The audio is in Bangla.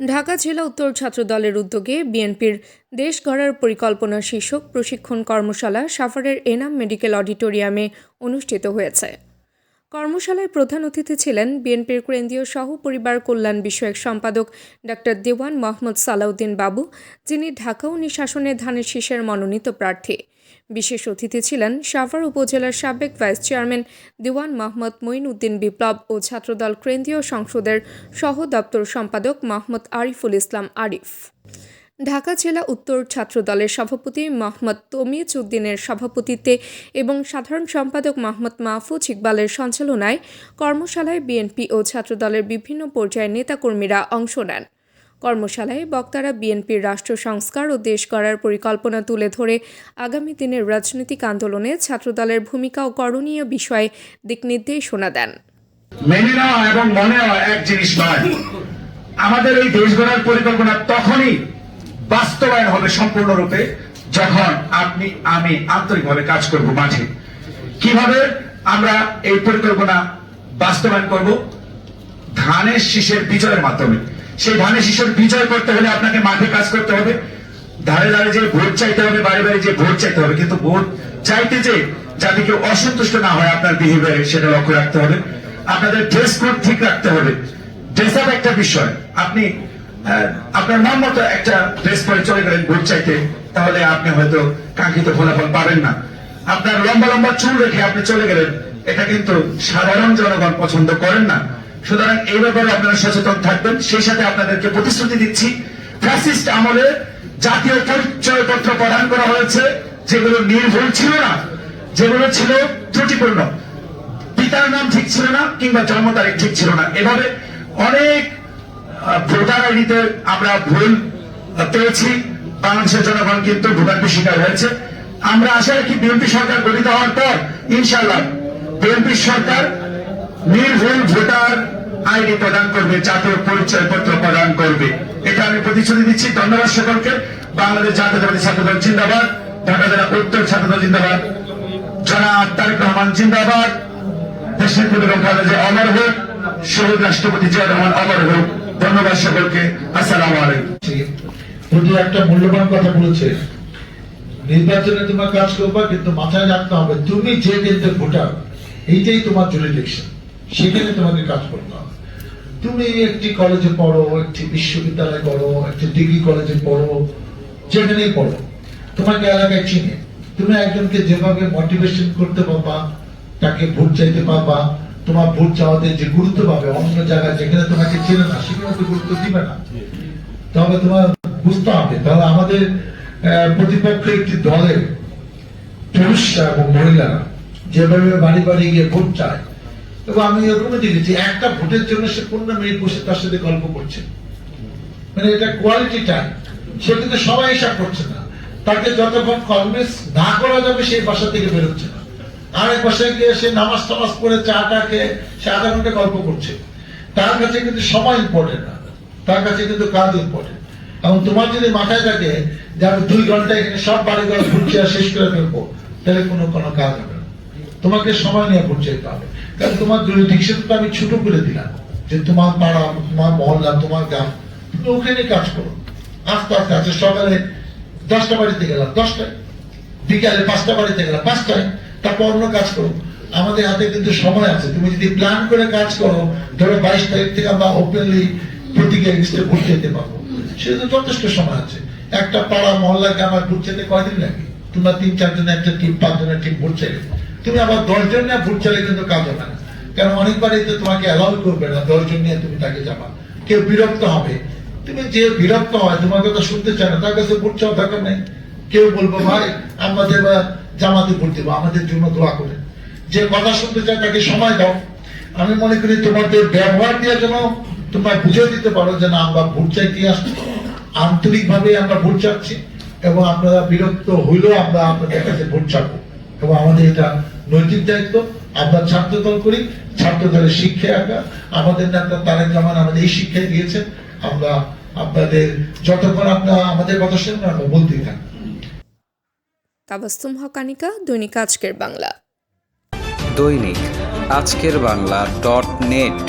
ঢাকা জেলা উত্তর ছাত্র দলের উদ্যোগে বিএনপির দেশ গড়ার পরিকল্পনা শীর্ষক প্রশিক্ষণ কর্মশালা সাফারের এনাম মেডিকেল অডিটোরিয়ামে অনুষ্ঠিত হয়েছে। কর্মশালায় প্রধান অতিথি ছিলেন বিএনপির কেন্দ্রীয় সহ পরিবার কল্যাণ বিষয়ক সম্পাদক ডাক্তার দেওয়ান মোহাম্মদ সালাউদ্দিন বাবু, যিনি ঢাকা উনি শাসনে ধানের শীষের মনোনীত প্রার্থী। বিশেষ অতিথি ছিলেন সাভার উপজেলার সাবেক ভাইস চেয়ারম্যান দিওয়ান মোহাম্মদ মঈন উদ্দিন বিপ্লব ও ছাত্রদল কেন্দ্রীয় সংসদের সহ দপ্তর সম্পাদক মোহাম্মদ আরিফুল ইসলাম আরিফ। ঢাকা জেলা উত্তর ছাত্রদলের সভাপতি মোহাম্মদ তমিজ উদ্দিনের সভাপতিত্বে এবং সাধারণ সম্পাদক মোহাম্মদ মাহফুজ ইকবালের সঞ্চালনায় কর্মশালায় বিএনপি ও ছাত্রদলের বিভিন্ন পর্যায়ের নেতাকর্মীরা অংশ নেন। কর্মশালায় বক্তারা বিএনপির রাষ্ট্র সংস্কার ও দেশ গড়ার পরিকল্পনা তুলে ধরে আগামী দিনের রাজনৈতিক আন্দোলনে ছাত্রদলের ভূমিকা ও করণীয় বিষয়ে দিক নির্দেশনা দেন। আমাদের এই দেশ গড়ার পরিকল্পনা তখনই বাস্তবায়ন হবে সম্পূর্ণরূপে যখন আপনি, আমি আন্তরিকভাবে কাজ করব মাঠে কীভাবে আমরা এই পরিকল্পনা বাস্তবায়ন করব? ধানের শীষের বিজয়ের মাধ্যমে। সেই ধানের শীষের বিজয় করতে হলে আপনাকে মাঠে কাজ করতে হবে। ধারে ধারে যে ভোট চাইতে হবে বাড়ি বাড়ি যে ভোট চাইতে হবে, কিন্তু ভোট চাইতে যে যাতে কেউ অসন্তুষ্ট না হয়, আপনার বিহেভিয়ারে সেটা লক্ষ্য রাখতে হবে। আপনাদের ড্রেস কোড ঠিক রাখতে হবে। ড্রেস আপ একটা বিষয়। আপনি আপনার মন মতো একটা ড্রেস পরে চলে গেলেন ভোট চাইতে, তাহলে আপনি হয়তো কাঙ্ক্ষিত ফলাফল পাবেন না। আপনার লম্বা লম্বা চুল রেখে আপনি চলে গেলেন, এটা কিন্তু সাধারণ জনগণ পছন্দ করেন না। সুতরাং এই ব্যাপারে আপনারা সচেতন থাকবেন। সেই সাথে আপনাদেরকে প্রতিশ্রুতি দিচ্ছি ফ্যাসিস্ট আমলে জাতীয় পরিচয়পত্র প্রদান করা হয়েছে, যেগুলো নির্ভুল ছিল না, যেগুলো ছিল ত্রুটিপূর্ণ। পিতার নাম ঠিক ছিল না, কিংবা জন্ম তারিখ ঠিক ছিল না। এভাবে অনেক ভোটার আইডিতে আমরা ভুল পেয়েছি। বাংলাদেশের জনগণ কিন্তু হয়েছে। আমরা আশা রাখি বিএনপি সরকার গঠিত হওয়ার পর ইনশাল্লাহ বিএনপি সরকার নির্ভুল ভোটার আইডি প্রদান করবে, জাতীয় প্রদান করবে। এটা আমি প্রতিশ্রুতি দিচ্ছি। ধন্যবাদ সকলকে। বাংলাদেশ জাতীয়তাবাদী ছাত্রদল জিন্দাবাদ। ঢাকা জেলা উত্তর ছাত্রদল জিন্দাবাদ। জনাব তারেক রহমান জিন্দাবাদ। দেশের যে অমর হোক, শহীদ রাষ্ট্রপতি জিয়া রহমান অমর হোক। ধন্যবাদ সকলকে। আসসালামু আলাইকুম। প্রতি একটা মূল্যবান কথা বলেছে, নির্বাচনে তোমার কাজ করবা, কিন্তু মাথায় রাখতে হবে, তুমি যে কেন্দ্রের ভোটার, এইটাই তোমার জুরিডিকশন সেখানে তোমাকে কাজ করতে হবে। তুমি একটি কলেজে পড়ো, একটি বিশ্ববিদ্যালয়ে পড়ো, একটি ডিগ্রি কলেজে পড়ো, যেখানেই পড়ো, তোমাকে এলাকায় চিনে। তুমি একজনকে যেভাবে মোটিভেশন করতে পারবা, তাকে ভোট চাইতে পারবা তোমার ভোট চাওয়াতে যে গুরুত্ব পাবে, অন্য জায়গায় যেখানে তোমাকে চেনে না, সেখানে তো গুরুত্ব দিবে না। তবে তোমার বুঝতে হবে, তাহলে আমাদের প্রতিপক্ষ একটি দলের পুরুষরা এবং মহিলারা যেভাবে বাড়ি বাড়ি গিয়ে ভোট চায়, তবে আমি এরকমই দেখেছি, একটা ভোটের জন্য সে পনেরো মিনিট বসে তার সাথে গল্প করছে। মানে এটা কোয়ালিটি টাইম সে কিন্তু সবাই হিসাব করছে না। তাকে যতক্ষণ কনভিন্স না করা যাবে সেই বাসা থেকে বেরোচ্ছে না। আরেক বাসায় গিয়ে সে নামাজ টামাজ করে চা টা খেয়ে সে আধা ঘণ্টা গল্প করছে। তার কাছে কিন্তু সময় ইম্পর্টেন্ট না। তার কাছে কিন্তু কাজ ইম্পর্টেন্ট এবং তোমার যদি মাথায় থাকে যে আমি দুই ঘণ্টা এখানে সব বাড়ি ঘর ঘুরছে আর শেষ করে ফেলব, তাহলে কোনো কোনো কাজ হবে না। তোমাকে সময় নিয়ে ঘুরতে যেতে হবে কারণ তোমার জুরিডিকশন তো আমি ছোট করে দিলাম। যে তোমার পাড়া, তোমার মহল্লা, তোমার গ্রাম, তুমি ওখানে কাজ করো। আস্তে আস্তে আস্তে সকালে দশটা বাড়িতে গেলাম, দশটায়। বিকালে পাঁচটা বাড়িতে গেলাম, পাঁচটায়। তারপর অন্য কাজ করো। আমাদের হাতে কিন্তু সময় আছে। তুমি যদি প্ল্যান করে কাজ করো, ধরো বাইশ তারিখ থেকে আমরা ওপেনলি প্রতীকে এগেস্টে ভোট পারব। সেটা যথেষ্ট সময় আছে। একটা পাড়া, মহল্লাকে আমার ভোট যেতে কয়দিন লাগে? তোমরা তিন, চারজনে একটা টিম পাঁচজনের টিম ভোট চাইলে তুমি আবার দশজন নিয়ে ভোট চাইলে কিন্তু কাজ হবে না। কারণ অনেকবারই তো তোমাকে অ্যালাউ করবে না, দশজন নিয়ে তুমি তাকে যাবা। কেউ বিরক্ত হবে। তুমি যে বিরক্ত হয় তোমার কথা শুনতে চায় না। তার কাছে ভোট চাওয়া দরকার নেই। কেউ বলব, ভাই আমাদের জামাতে ভোট দেবো, আমাদের জন্য দোয়া করে। যে কথা শুনতে চায় তাকে সময় দাও। আমি মনে করি তোমাদের ব্যবহার দিয়ে যেন তোমরা বুঝে দিতে পারো যে না, আমরা ভোট চাইতে আসছি। আন্তরিক ভাবে আমরা ভোট চাচ্ছি এবং আপনারা বিরক্ত হইলেও আমরা আপনাদের কাছে ভোট চাবো। এবং আমাদের এটা নৈতিক দায়িত্ব। আমরা ছাত্র দল করি ছাত্র দলের শিক্ষা আঁকা আমাদের নেতা তারেক রহমান আমাদের এই শিক্ষায় দিয়েছেন আমরা আপনাদের যতক্ষণ আপনারা আমাদের কথা শুনবেন আমরা বলতেই থাকব। তাবাস্তুম হকানিকা দৈনিক আজকের বাংলা। দৈনিক আজকের বাংলা ডট নেট।